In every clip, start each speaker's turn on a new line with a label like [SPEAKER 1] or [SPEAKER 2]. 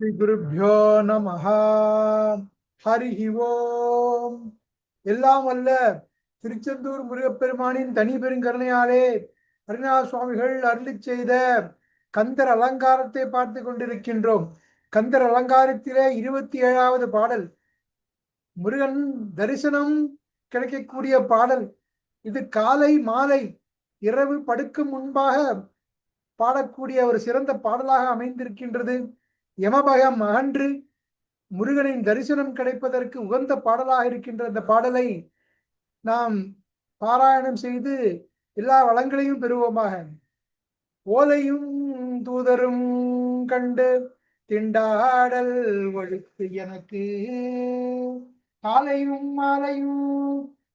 [SPEAKER 1] ஸ்ரீகுருப்போ நம நமஹ. ஹரிஹி ஓம். எல்லாம் அல்ல திருச்செந்தூர் முருகப்பெருமானின் தனி பெருங்கருணையாலே அருணா சுவாமிகள் அருளி செய்த கந்தர் அலங்காரத்தை பார்த்து கொண்டிருக்கின்றோம். கந்தர் அலங்காரத்திலே இருபத்தி ஏழாவது பாடல். முருகன் தரிசனம் கிடைக்கக்கூடிய பாடல். இது காலை மாலை இரவு படுக்கும் முன்பாக பாடக்கூடிய ஒரு சிறந்த பாடலாக அமைந்திருக்கின்றது. யமபயம் அகன்று முருகனின் தரிசனம் கிடைப்பதற்கு உகந்த பாடலாக இருக்கின்ற இந்த பாடலை நாம் பாராயணம் செய்து எல்லா வளங்களையும் பெறுவோமாக. ஓலையும் தூதரும் கண்டு திண்டாடல் ஒழுத்து எனக்கு காலையும் மாலையும்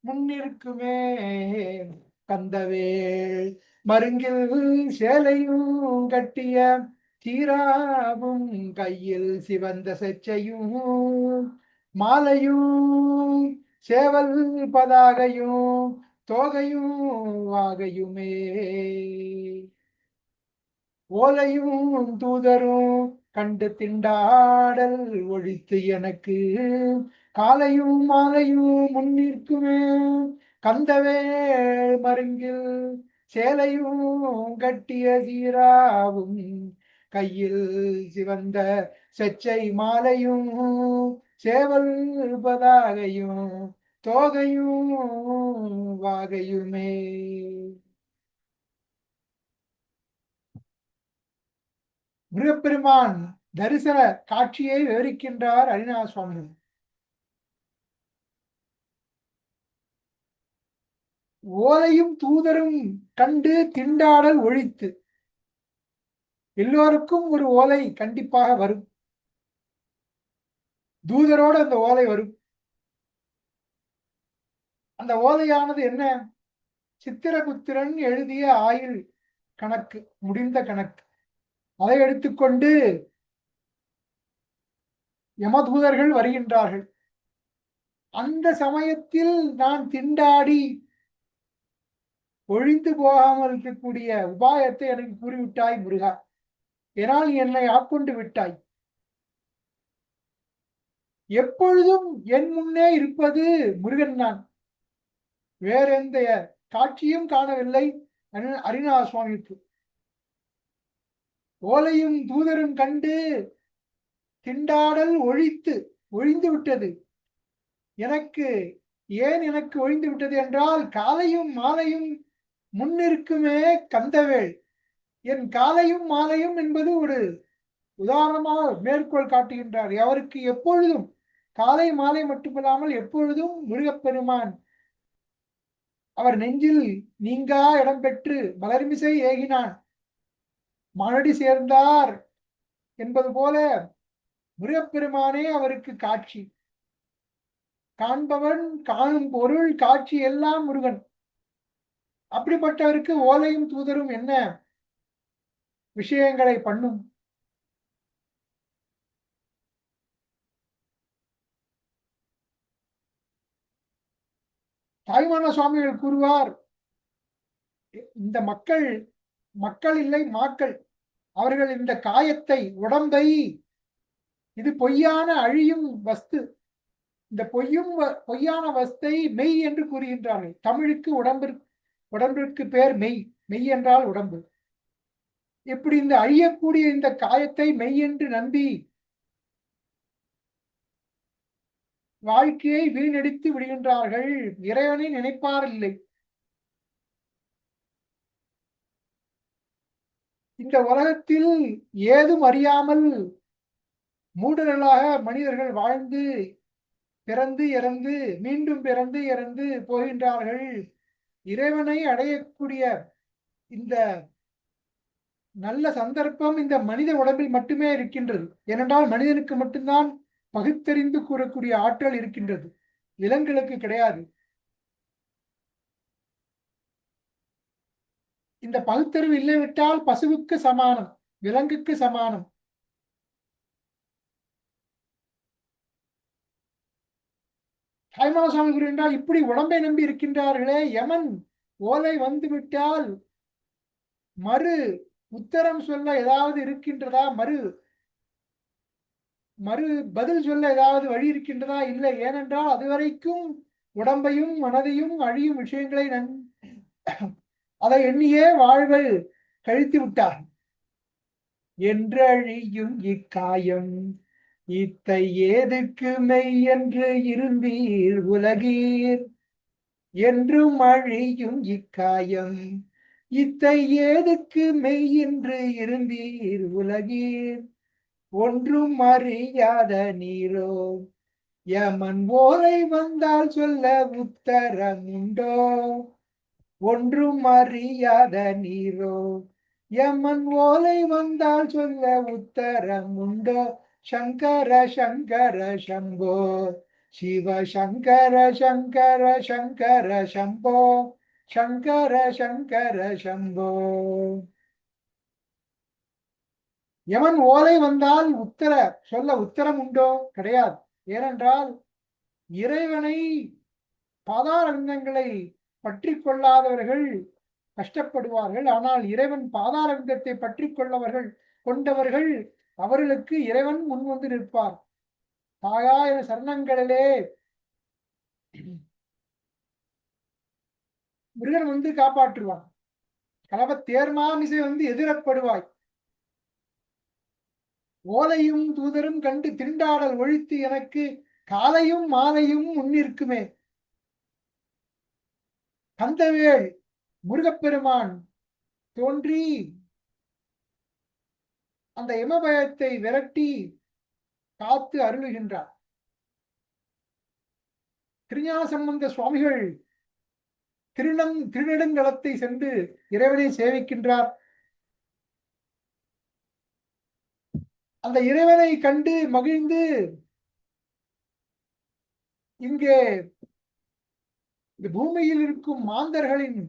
[SPEAKER 1] முன்னிருக்குமே கந்தவேல் மருங்கில் சேலையும் கட்டிய தீராவும் கையில் சிவந்த செச்சையும் மாலையும் சேவல் பதாகையும் தோகையும் வாகையுமே. ஓலையும் தூதரும் கண்டு திண்டாடல் ஒழித்து எனக்கு காலையும் மாலையும் முன்னிற்குமே கந்தவேள் மருங்கில் சேலையும் கட்டிய சீராவும் கையில் சிவந்த செச்சை மாலையும் சேவல் பதாகையும் தோகையும் வாகையுமே. முருகப்பெருமான் தரிசன காட்சியை விவரிக்கின்றார் அரிநாத சுவாமி ஓலையும் தூதரும் கண்டு திண்டாடல் ஒழித்து எல்லோருக்கும் ஒரு ஓலை கண்டிப்பாக வரும். தூதரோடு அந்த ஓலை வரும். அந்த ஓலையானது என்ன? சித்திரபுத்திரன் எழுதிய ஆயுள் கணக்கு முடிந்த கணக்கு. அதை எடுத்துக்கொண்டு யமதூதர்கள் வருகின்றார்கள். அந்த சமயத்தில் நான் திண்டாடி ஒழிந்து போகாமல் இருக்கக்கூடிய உபாயத்தை எனக்கு கூறிவிட்டாய் முருகா. என்னால் என்னை ஆட்கொண்டு விட்டாய். எப்பொழுதும் என் முன்னே இருப்பது முருகன் தான். வேறெந்த காட்சியும் காணவில்லை. அரிணா சுவாமிக்கு. ஓலையும் தூதரும் கண்டு திண்டாடல் ஒழித்து ஒழிந்து விட்டது. எனக்கு ஏன் எனக்கு ஒழிந்து விட்டது என்றால் காலையும் மாலையும் முன்னிருக்குமே கந்தவேள். என் காலையும் மாலையும் என்பது ஒரு உதாரணமாக மேற்கோள் காட்டுகின்றார். அவருக்கு எப்பொழுதும் காலை மாலை மட்டுமில்லாமல் எப்பொழுதும் முருகப்பெருமான் அவர் நெஞ்சில் நீங்கா இடம்பெற்று மலர்மிசை ஏகினான் மனடி சேர்ந்தார் என்பது போல முருகப்பெருமானே அவருக்கு காட்சி. காண்பவன் காணும் பொருள் காட்சி எல்லாம் முருகன். அப்படிப்பட்டவருக்கு ஓலையும் தூதரும் என்ன? விஷயங்களை பண்ணும். தாய்மான சுவாமிகள் கூறுவார் இந்த மக்கள் மக்கள் இல்லை மாக்கள் அவர்கள் இந்த காயத்தை உடம்பை இது பொய்யான அழியும் வஸ்து இந்த பொய்யும் பொய்யான வஸ்தை மெய் என்று கூறுகின்றார்கள். தமிழுக்கு உடம்பிற்கு உடம்பிற்கு பேர் மெய் மெய் என்றால் உடம்பு. இப்படி இந்த அழியக்கூடிய இந்த காயத்தை மெய் என்று நம்பி வாழ்க்கையை வீணடித்து விடுகின்றார்கள்? இறைவனை நினைப்பாரில்லை. இந்த உலகத்தில் ஏதும் அறியாமல் மூடர்களாக மனிதர்கள் வாழ்ந்து பிறந்து இறந்து மீண்டும் பிறந்து இறந்து போகின்றார்கள். இறைவனை அடையக்கூடிய இந்த நல்ல சந்தர்ப்பம் இந்த மனித உடம்பில் மட்டுமே இருக்கின்றது. ஏனென்றால் மனிதனுக்கு மட்டும்தான் பகுத்தறிந்து கூறக்கூடிய ஆற்றல் இருக்கின்றது. விலங்குகளுக்கு கிடையாது. இந்த பகுத்தறிவு இல்லைவிட்டால் பசுவுக்கு சமானம் விலங்குக்கு சமானம். தாய்மாவ சுவாமி கூறுகின்றால் இப்படி உடம்பை நம்பி இருக்கின்றார்களே யமன் ஓலை வந்து விட்டால் மறு உத்தரம் சொல்ல ஏதாவது இருக்கின்றதா? மறு மறு பதில் சொல்ல ஏதாவது வழி இருக்கின்றதா? இல்லை. ஏனென்றால் அதுவரைக்கும் உடம்பையும் மனதையும் அழியும் விஷயங்களை நன் அதை எண்ணியே வாழ்வை கழித்து விட்டார். என்றழியும் இக்காயம் இத்தை ஏதுக்கு மெய் என்று இருந்தீர் உலகீர்? என்றும் அழியும் இக்காயம். இத்தை ஏதுக்கு மெய் என்று இருந்தீர் உலகீர்? ஒன்றும் அறியாத நீரோ யமன் ஓரை வந்தால் சொல்ல உத்தரம் உண்டோ? ஒன்றும் அறியாத நீரோ யமன் ஓலை வந்தால் சொல்ல உத்தரம் உண்டோ? சங்கர சங்கர சம்போ சிவ சங்கர சங்கர சங்கர சம்போ சங்கர சங்கர சம்போ. எவன் ஓலை வந்தால் உத்தர சொல்ல உத்தரம் உண்டோ? கிடையாது. ஏனென்றால் இறைவனை பாதாரங்கங்களை பற்றி கொள்ளாதவர்கள் கஷ்டப்படுவார்கள். ஆனால் இறைவன் பாதாரங்கத்தை பற்றி கொள்ளவர்கள் கொண்டவர்கள் அவர்களுக்கு இறைவன் முன் வந்து நிற்பார். தாயா என சரணங்களிலே முருகன் வந்து காப்பாற்றுவான். கலவ தேர்மாமிசை வந்து எதிரப்படுவாய். ஓலையும் தூதரும் கண்டு திண்டாடல் ஒழித்து எனக்கு காலையும் மாலையும் முன்னிற்குமே. கந்தவேள் முருகப்பெருமான் தோன்றி அந்த இமபயத்தை விரட்டி காத்து அருளுகின்றார். திருஞான சம்பந்த சுவாமிகள் திருநங் திருநெடுங்களத்தை சென்று இறைவனை சேவிக்கின்றார். அந்த இறைவனை கண்டு மகிழ்ந்து இங்கே இந்த பூமியில் இருக்கும் மாந்தர்களின்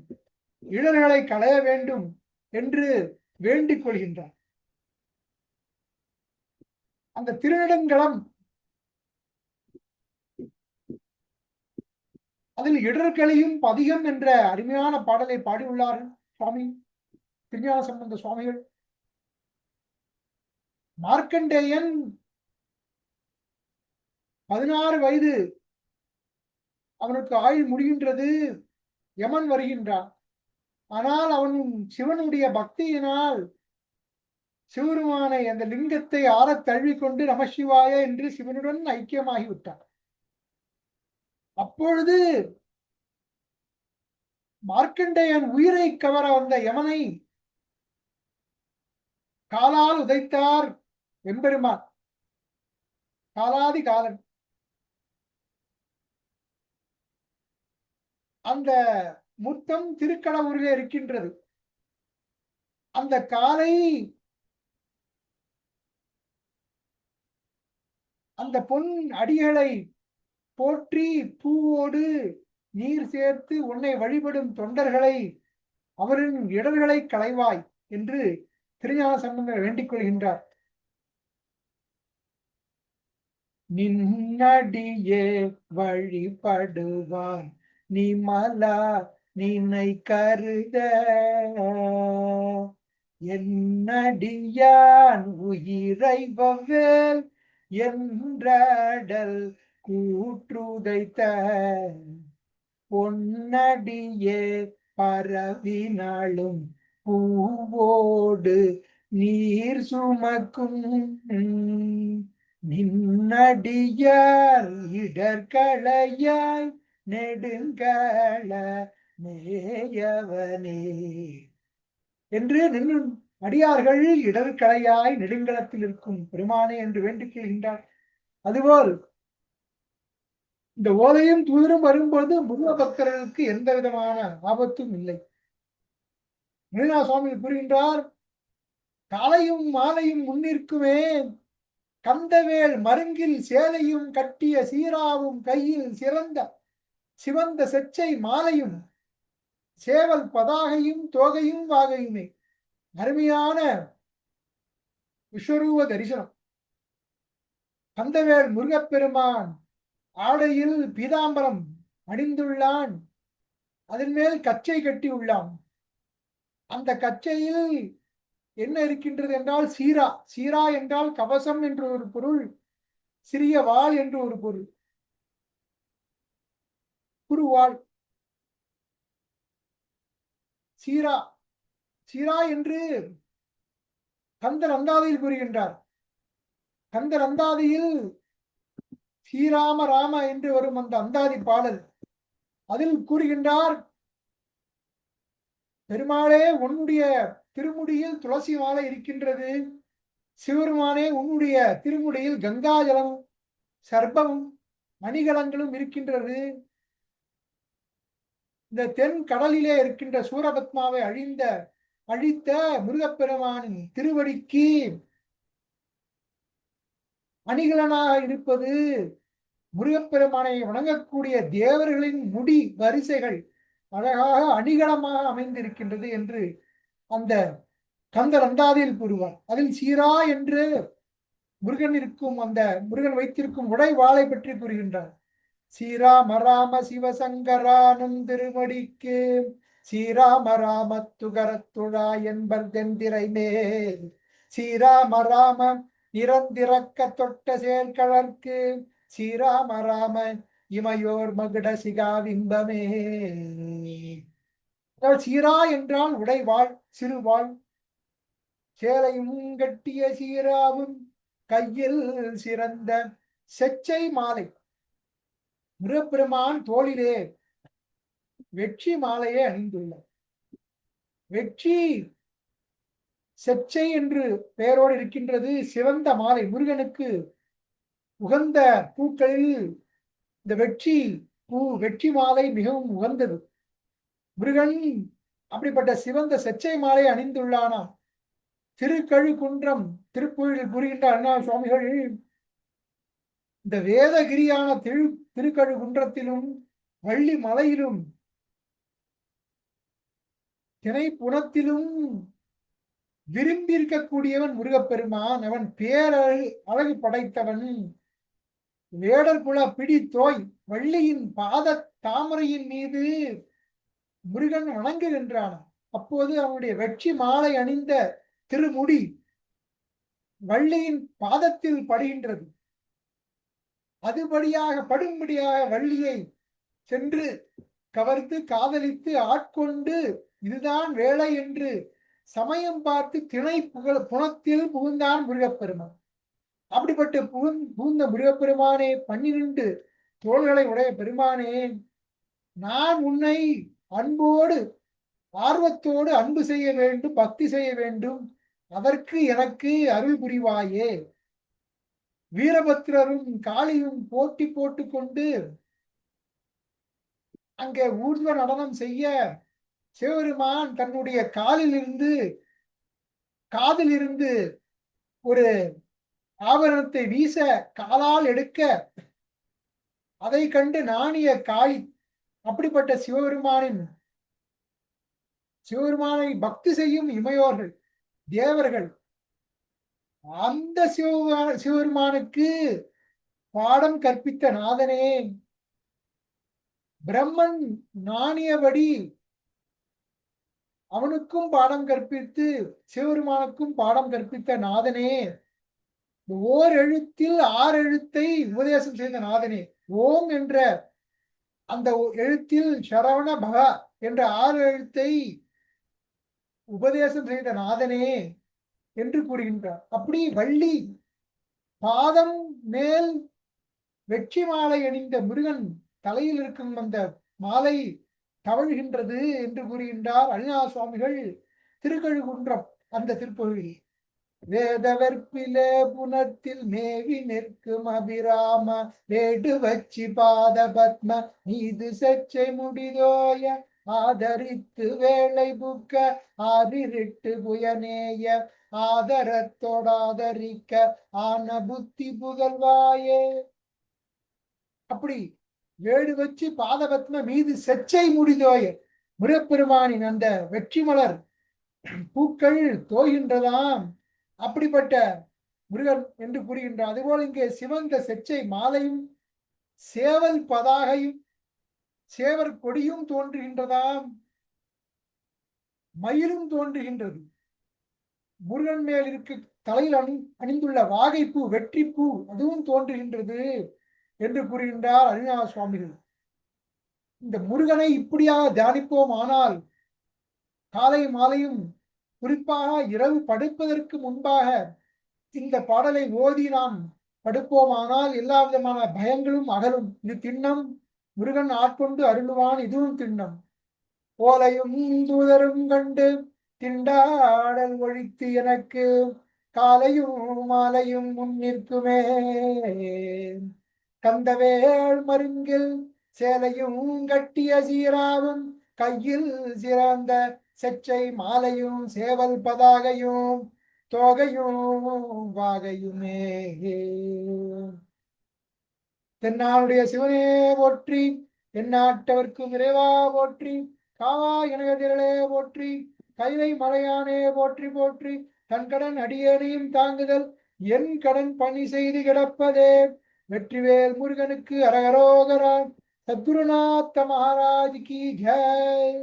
[SPEAKER 1] இடர்களை களைய வேண்டும் என்று வேண்டிக் கொள்கின்றார். அந்த திருநெடுங்களம் அதில் இடர்களையும் பதிகம் என்ற அருமையான பாடலை பாடியுள்ளார் சுவாமி திருஞான சம்பந்த சுவாமிகள். மார்க்கண்டேயன் பதினாறு வயது அவனுக்கு ஆயுள் முடிகின்றது யமன் வருகின்றான். ஆனால் அவன் சிவனுடைய பக்தியினால் சிவருமானை அந்த லிங்கத்தை ஆறத் தழுவிக்கொண்டு நமசிவாய என்று சிவனுடன் ஐக்கியமாகிவிட்டான். அப்பொழுது மார்க்கண்டேயன் உயிரை கவர வந்த யமனை காலால் உதைத்தார் எம்பெருமான் காலாதி காலன் அந்த முத்தம் திருக்கடவுரிலே இருக்கின்றது. அந்த காலை அந்த பொன் அடிகளை போற்றி பூவோடு நீர் சேர்த்து உன்னை வழிபடும் தொண்டர்களை அவரின் இடர்களை களைவாய் என்று திருஞான சம்பந்தர் வேண்டிக் கொள்கின்றார். நின்னடியே வழிபடுவார் நீ மலா நீனை கருத. என்னடியான் உயிரை வவ்வேல் என்றடல் கூற்றுதைத்த பொன்னடியே பரவினாலும் பூவோடு நீர் சுமக்கும் நின்னடியார் இடர்களையாய் நெடுங்கள நேயவனே என்று நின்று அடியார்கள் இடர்களையாய் நெடுங்களத்தில் இருக்கும் பெருமானே என்று வேண்டிக் கொள்கின்றார் அதுபோல் இந்த ஓலையும் தூதரும் வரும்போது முருக பக்தர்களுக்கு எந்த விதமான ஆபத்தும் இல்லை. மீனா சுவாமி கூறுகின்றார் காலையும் மாலையும் முன்னிற்குமே. கந்தவேல் மருங்கில் சேலையும் கட்டிய சீராவும் கையில் சிறந்த சிவந்த செச்சை மாலையும் சேவல் பதாகையும் தோகையும் வாகையுமே. அருமையான விஸ்வரூப தரிசனம். கந்தவேல் முருகப்பெருமான் ஆடையில் பீதாம்பரம் அணிந்துள்ளான் அதன் மேல் கச்சை கட்டி உள்ளான். அந்த கச்சையில் என்ன இருக்கின்றது என்றால் சீரா. சீரா என்றால் கவசம் என்று ஒரு பொருள் சிறிய வாள் என்று ஒரு பொருள். குருவாள் சீரா. சீரா என்று கந்தர் அந்தாதியில் கூறுகின்றார். கந்தர் அந்தாதியில் ஸ்ரீராம ராம என்று வரும் அந்த அந்தாதி பாடல். அதில் கூறுகின்றார் பெருமாளே உன்னுடைய திருமுடியில் துளசி மாலை இருக்கின்றது. சிவருமானே உன்னுடைய திருமுடியில் கங்காஜலம் சர்ப்பமும் மணிகலங்களும் இருக்கின்றது. இந்த தென் கடலிலே இருக்கின்ற சூரபத்மாவை அழிந்த அழித்த முருகப்பெருமானின் திருவடிக்கு அணிகலனாக இருப்பது முருகப்பெருமானை வணங்கக்கூடிய தேவர்களின் முடி வரிசைகள் அழகாக அணிகலமாக அமைந்திருக்கின்றது என்று அந்த கந்தர் அந்தாதியில் கூறுவார். அதில் சீரா என்று முருகன் இருக்கும் அந்த முருகன் வைத்திருக்கும் உடை வாளை பற்றி கூறுகின்றார். ஸ்ரீராம ராம சிவசங்கரானும் திருமடிக்கு ஸ்ரீராம ராம துகரத்துழா என்பர் தெந்திரை மேல் ஸ்ரீராம ராம நிரந்திரக்க தொட்ட செயற்கழற்கு ஸ்ரீராம ராம இமையோர் மகுட சிகாவிம்பமே சீரா என்றால் உடைவாள் சிறுவாள். சேலையும் கட்டிய சீராவும் கையில் சிறந்த செச்சை மாலை. முருகப்பெருமான் தோளிலே வெற்றி மாலையை அணிந்துள்ளார். வெற்றி செச்சை என்று பெயரோடு இருக்கின்றது சிவந்த மாலை. முருகனுக்கு உகந்த பூக்களில் இந்த வெற்றி பூ வெற்றி மாலை மிகவும் உகந்தது. முருகன் அப்படிப்பட்ட சிவந்த செச்சை மாலை அணிந்துள்ளானாம் திருக்கழுக்குன்றம் திருப்புழில் கூறுகின்ற அண்ணா சுவாமிகள் இந்த வேதகிரியான திரு திருக்கழுகுன்றத்திலும் வள்ளி மலையிலும் திணை புனத்திலும் விரும்பியிருக்கக்கூடியவன் முருகப்பெருமான். அவன் பேரழகு அழகு படைத்தவன். வேடர் குல பிடி தோய் வள்ளியின் பாத தாமரையின் மீது முருகன் வணங்குகின்றான் அப்போது அவனுடைய வெற்றி மாலை அணிந்த திருமுடி வள்ளியின் பாதத்தில் படுகின்றது. அதுபடியாக படும்படியாக வள்ளியை சென்று கவர்ந்து காதலித்து ஆட்கொண்டு இதுதான் வேலை என்று சமயம் பார்த்து திணை புகழ் புனத்தில் புகுந்தான் முருகப்பெருமான். அப்படிப்பட்ட புகுந் புகுந்த முருகப்பெருமானே பன்னிரண்டு தோள்களை உடைய பெருமானே நான் உன்னை அன்போடு ஆர்வத்தோடு அன்பு செய்ய வேண்டும் பக்தி செய்ய வேண்டும். அதற்கு எனக்கு அருள் புரிவாயே. வீரபத்திரரும் காளியும் போட்டி போட்டுக்கொண்டு அங்கே ஊர்வ நடனம் செய்ய சிவபெருமான் தன்னுடைய காலில் இருந்து காதில் இருந்து ஒரு ஆபரணத்தை வீச காலால் எடுக்க அதை கண்டு நாணிய காளி அப்படிப்பட்ட சிவபெருமானின் சிவபெருமானை பக்தி செய்யும் இமையோர்கள் தேவர்கள் அந்த சிவ சிவபெருமானுக்கு பாடம் கற்பித்த நாதனே பிரம்மன் நாணியபடி அவனுக்கும் பாடம் கற்பித்து சிவபெருமானுக்கும் பாடம் கற்பித்த நாதனே. ஓர் எழுத்தில் ஆறு எழுத்தை உபதேசம் செய்த நாதனே ஓம் என்ற அந்த எழுத்தில் சரவண பகா என்ற ஆறு எழுத்தை உபதேசம் செய்த நாதனே என்று கூறுகின்றார். அப்படி வள்ளி பாதம் மேல் வெற்றி மாலை அணிந்த முருகன் தலையில் இருக்கும் அந்த மாலை தவழ்கின்றது என்று கூறுகின்றார். அண்ணா சுவாமிகள் திருக்கழுகுன்றம் அந்த திருப்பகுதியில் வேதவர்ப்பில புனத்தில் மேவி நிற்கும் அபிராம வேடு வச்சி பாத பத்ம நீது சச்சை முடிதோய ஆதரித்து வேலை புக்க ஆரிருட்டு புயனேய ஆதரத்தோடாதரிக்க ஆன புத்தி புகழ்வாயே. அப்படி வேடு வச்சு பாதபத்ம மீது செச்சை முடிதோய முருகப்பெருமானின் அந்த வெற்றி மலர் பூக்கள் தோகின்றதாம் அப்படிப்பட்ட முருகன் என்று கூறுகின்றார். அதுபோல் இங்கே சிவந்த செச்சை மாலையும் சேவல் பதாகையும் சேவர் கொடியும் தோன்றுகின்றதாம். மயிலும் தோன்றுகின்றது. முருகன் மேல் இருக்க தலையில் அணி அணிந்துள்ள வாகைப்பூ வெற்றிப்பூ அதுவும் தோன்றுகின்றது என்று கூறுகின்றார் அருணா சுவாமிகள். இந்த முருகனை இப்படியாக தியானிப்போம் ஆனால் காலை மாலையும் குறிப்பாக இரவு படுப்பதற்கு முன்பாக இந்த பாடலை ஓதி நாம் படுப்போமானால் எல்லா விதமான பயங்களும் அகலும். இது திண்ணம். முருகன் ஆட்கொண்டு அருளுவான் இதுவும் திண்ணம். ஓலையும் தூதரும் கண்டு திண்டாடல் ஒழித்து எனக்கு காலையும் மாலையும் முன் நிற்குமே. கந்தவேள் மருங்கில் சேலையும் கட்டிய சீராவும் கையில் சிறந்த செச்சை மாலையும் சேவல் பதாகையும் தோகையும் வாகையுமே. தென்னாளுடைய சிவனே போற்றி எந்நாட்டவர்க்கும் இறைவா போற்றி காவா இணையதிரளே போற்றி கைலை மலையானே போற்றி போற்றி தன் கடன் அடியேனையும் தாங்குதல் என் கடன் பணி செய்து கிடப்பதே. வெற்றிவேல் முருகனுக்கு அரகரோகரா சத்குருநாத்த மகாராஜ் கி ஜெய்.